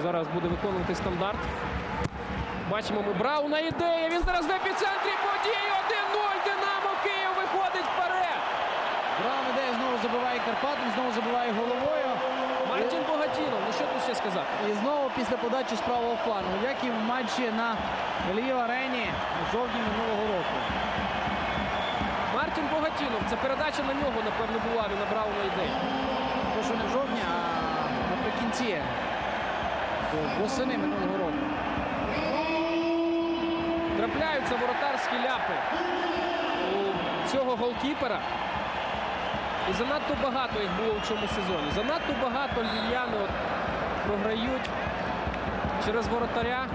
Зараз буде виконувати стандарт. Бачимо ми Брауна ідея. Він зараз в епіцентрі події. 1-0. Динамо Київ виходить вперед. Браун ідея знову забиває Карпатин, знову забиває головою. Мартін Богатінов. Ну що тут ще сказати? І знову після подачі з правого флангу, як і в матчі на Львів арені жовтні минулого року. Мартін Богатінов. Це передача на нього, напевно, була він на Брауна ідея. Прошу не в жовтні, а наприкінці до- восени минулого року. Трапляються воротарські ляпи у цього голкіпера. І занадто багато їх було в цьому сезоні. Занадто багато львів'яни програють через воротаря.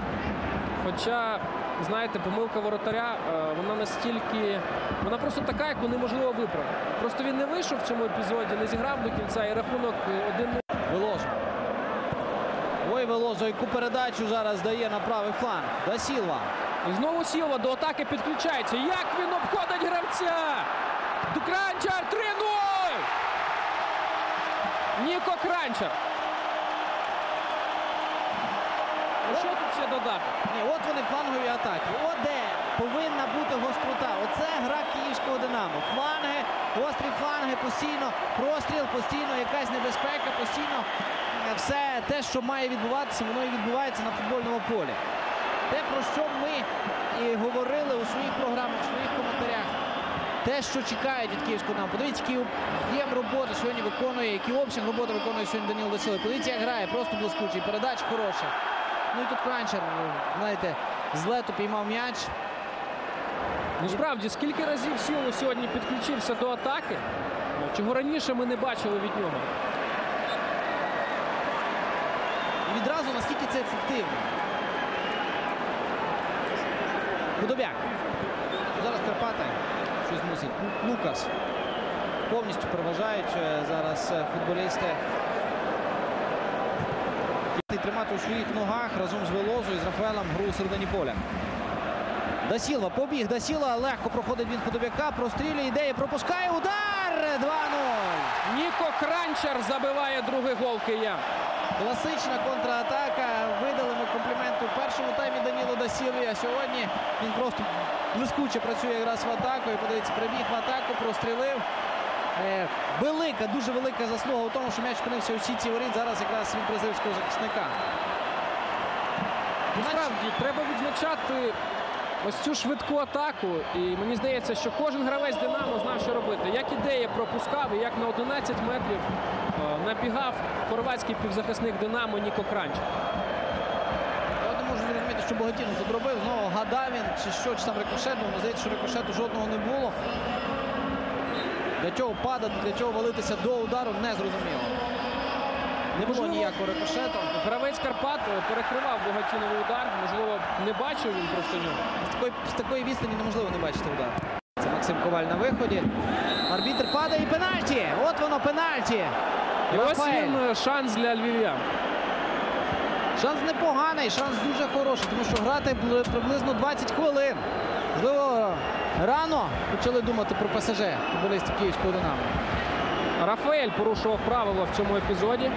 Хоча, знаєте, помилка воротаря, е, вона настільки. Вона просто така, яку неможливо виправити. Просто він не вийшов в цьому епізоді, не зіграв до кінця і рахунок е, 1-0. Велозо. Яку передачу зараз дає на правий фланг. Дасілва. І знову Сілва до атаки підключається. Як він обходить гравця? Кранчар 3-0! Ніко Кранчар. Ну, Що тут ще додати? Ні, от вони флангові атаки. От де повинна бути гострота. Оце гра київського Динамо. Фланги, гострі фланги, постійно простріл, постійно якась небезпека, постійно все те, що має відбуватися, воно і відбувається на футбольному полі. Те, про що ми і говорили у своїх програмах, у своїх коментарях. Те, що чекають від київського Динамо. Подивіться, який об'єм роботи сьогодні виконує, який обсяг роботи виконує сьогодні Даніло Василий. Подивіться, як грає, просто блискучий. Передача хороша. Ну і тут Кранчер, знаєте, з лету піймав м'яч. Ну справді, скільки разів Сіло сьогодні підключився до атаки, чого раніше ми не бачили від нього. І відразу наскільки це ефективно. Худобяк. Зараз Карпати щось мусить. Лукас. Повністю переважають е, зараз е, футболісти. Тримати у своїх ногах разом з Велозою, з Рафаелем гру у середині поля. Дасілва побіг. Дасіла легко проходить він Худобяка. Прострілює ідеї. Пропускає удар. 2-0. Ніко Кранчар забиває другий гол киян. Класична контратака. Видали ми компліменти у першому таймі Даніло Дасілові, а сьогодні він просто блискуче працює якраз в атаку. І подивіться, прибіг в атаку, прострілив. Е, велика, дуже велика заслуга у тому, що м'яч опинився у сітці воріт. Зараз якраз від бразильського захисника. Насправді треба відзначати ось цю швидку атаку. І мені здається, що кожен гравець Динамо знав, що робити. Як ідея пропускав, і як на 11 метрів набігав хорватський півзахисник Динамо Ніко Кранчар. Я не можу зрозуміти, що Богатінов тут робив. Знову гадав він, чи що, чи там рикошет. Мені здається, що рикошету жодного не було. Для чого падати, для чого валитися до удару, не зрозуміло. Не було Можливо, ніякого рикошету. Гравець Карпат е, перекривав Богатіновий удар. Можливо, не бачив він просто нього. З такої, з такої відстані неможливо не бачити удар. Це Максим Коваль на виході. Арбітр падає і пенальті. От воно пенальті. І ось він е, шанс для львів'ян. Шанс непоганий, шанс дуже хороший, тому що грати бли- приблизно 20 хвилин. Можливо, рано почали думати про ПСЖ футболістів Київського Динамо. Рафаель порушував правила в цьому епізоді.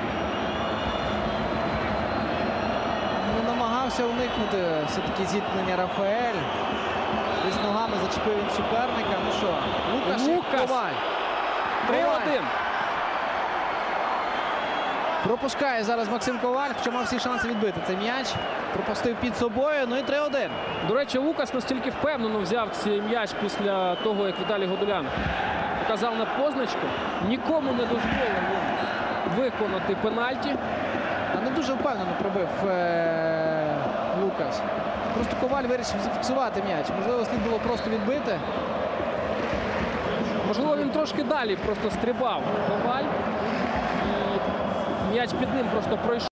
Ну, намагався уникнути все-таки зіткнення Рафаель. Десь ногами зачепив він суперника. Ну що, Лукаш Лукас. Коваль. 3-1. Пропускає зараз Максим Коваль, хоча мав всі шанси відбити цей м'яч. Пропустив під собою. Ну і 3-1. До речі, Лукас настільки впевнено взяв цей м'яч після того, як Віталій Годулян показав на позначку. Нікому не дозволив виконати пенальті. Не дуже впевнено пробив е- Лукас. Просто Коваль вирішив зафіксувати м'яч. Можливо, слід було просто відбити. Можливо, він трошки далі просто стрибав Коваль. І м'яч під ним просто пройшов.